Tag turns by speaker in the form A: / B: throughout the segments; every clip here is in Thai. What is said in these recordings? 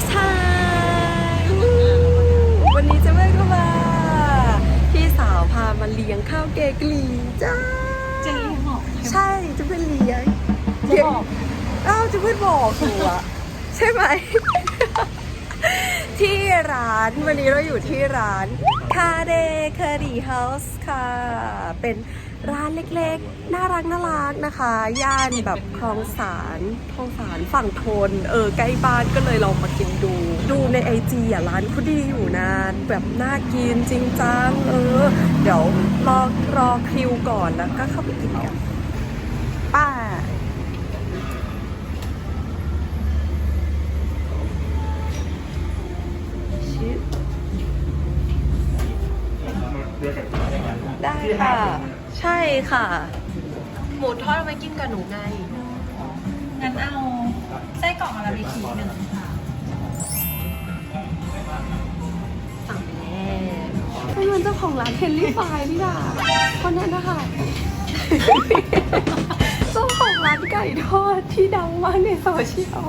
A: Nice time วันนี้เจะเมื่ก็มาพี่สาวพามาเลี้ยงข้าวเกกลีจ้า
B: จะเลี้ยงเหรอ
A: ใช่จะเพื่อนเลี้ยง
B: จะบอก
A: อ้าวจะเพื่อนบอกหนูอะใช่ไหม ที่ร้านวันนี้เราอยู่ที่ร้าน คาเดคาดีเฮาส์ค่ะ เป็นร้านเล็กๆ น่ารักน่ารักนะคะ ย่านแบบคลองสารคลองสารฝั่งทน เออใกล้บ้านก็เลยลองมากินดู ดูในไอจีอะร้านเขาดีอยู่นะ แบบน่ากินจริงจัง เออ เดี๋ยวรอรอคิวก่อนแล้วก็เข้าไปกินกัน ป้า ชิป ได้ค่ะ ใช่ค่ะ หมูทอดเอาไว้กินกับหนูไง
B: งั้นเอาไส้กรอกอาราบิกีหนึ่งค่ะ
A: สั่งไปแล้วเป็นเจ้าของร้านเฮนรี่ไฟนี่ล่ะคนนั้นนะคะเจ้าของร้านไก่ทอดที่ดังมากในโซเชียล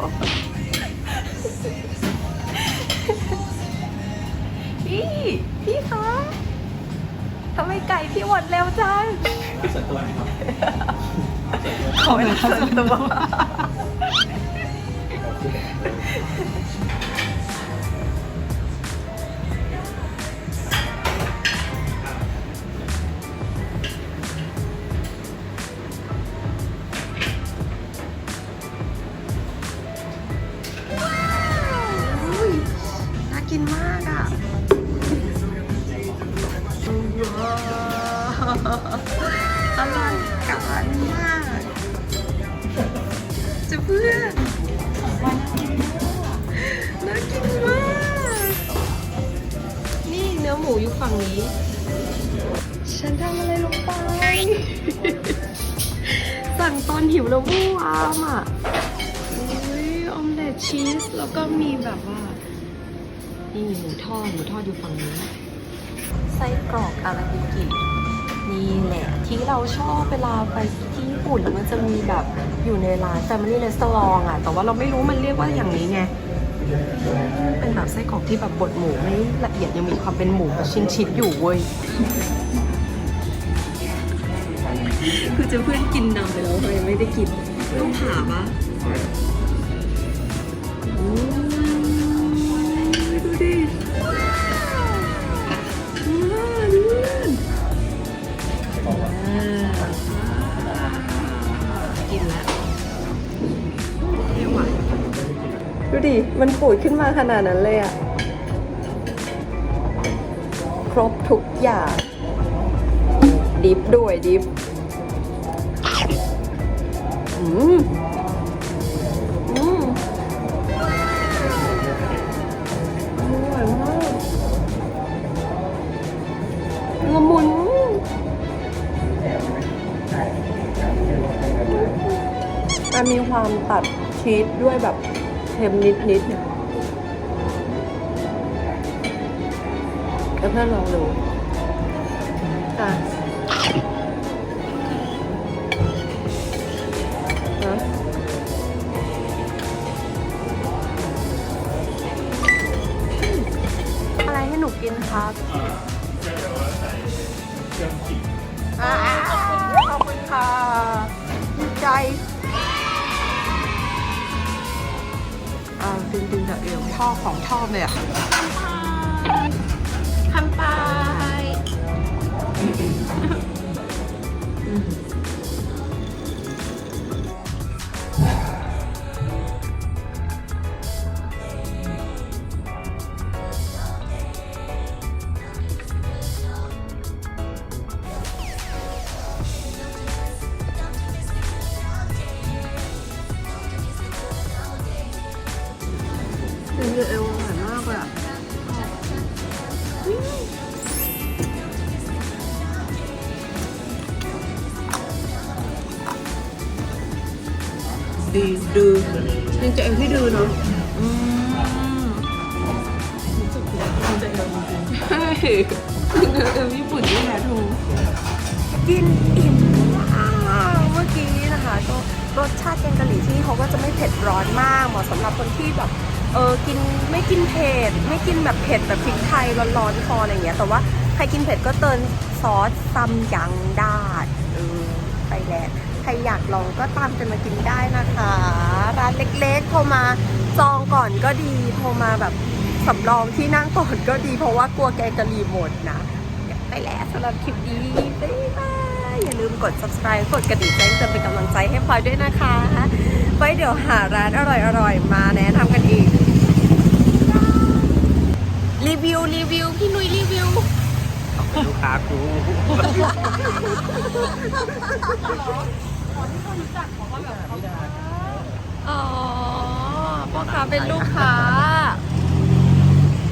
A: พี่พี่คะ ทำไมไก่พี่หมดเร็วจัง
C: ส่วนตัวนะครับ
A: ขอเวลาส่วนตัว อหมูอยู่ฝั่งนี้ ฉันทำอะไรลงไป สั่งตอนหิวแล้ววู้วามอะอุ้ยออมเล็ตชีส แล้วก็มีแบบว่า นี่หมูทอดหมูทอดอยู่ฝั่งนี้ ไส้กรอกอาราบิกินี่แหละที่เราชอบเวลาไปที่ญี่ปุ่นแล้วมันจะมีแบบอยู่ในร้าน Family Restaurant อะ แต่ว่าเราไม่รู้มันเรียกว่าอย่างนี้ไง เป็นแบบไส้กรอกที่แบบบดหมูไม่ละเอียดยังมีความเป็นหมูชิ้นๆอยู่เว้ย คือจะเพื่อนกินนำไปแล้วเลยไม่ได้กิน ต้องผ่าปะ ดิ มันปูดขึ้นมาขนาดนั้นเลยอะครบทุกอย่าง ดิฟด้วยดิฟอืมอืมอร่อยมากละมุนมันมีความตัดชีสด้วยแบบ เค็มนิดๆเนี่ยแล้วเพื่อนลองดูอะฮะอะไรให้หนูกินครับอ่าขอบคุณค่ะดีใจ จริงๆจะเอวชอบของชอบเลยอะคำป ร่อยมากเลยอะดีดือยังจะเอวที่ดือเนาะอืมใช่เอวญี่ปุ่นนี่แหละทูกินอิ่มมากเมื่อกี้นะคะก็รสชาติแกงกะหรี่ที่นี่เขาก็จะไม่เผ็ดร้อนมากเหมาะสำหรับคนที่แบบ เออกินไม่กินเผ็ดไม่กินแบบเผ็ดแบบพริกไทยร้อนๆคออะไรเงี้ย แต่ว่าใครกินเผ็ดก็เติมซอสซัมยังได้เออไปแล้วใครอยากลองก็ตามกันมากินได้นะคะ ร้านเล็กๆโทรมาจองก่อนก็ดีโทรมาแบบสำรองที่นั่งก่อนก็ดีเพราะว่ากลัวแกจะรีหมดนะไปแล้วสำหรับคลิปนี้บ๊ายบายอย่าลืมกด subscribe กดกระดิ่งแจ้งเตือนเป็นกำลังใจให้พลอยด้วยนะคะไว้เดี๋ยวหาร้านอร่อยๆมาแนะนำกันอีก รีวิวรีวิวพี่นุ้ยรีวิว
C: เป็นลูกค้ากู
A: อ๋อพ่อค้าเป็นลูกค้า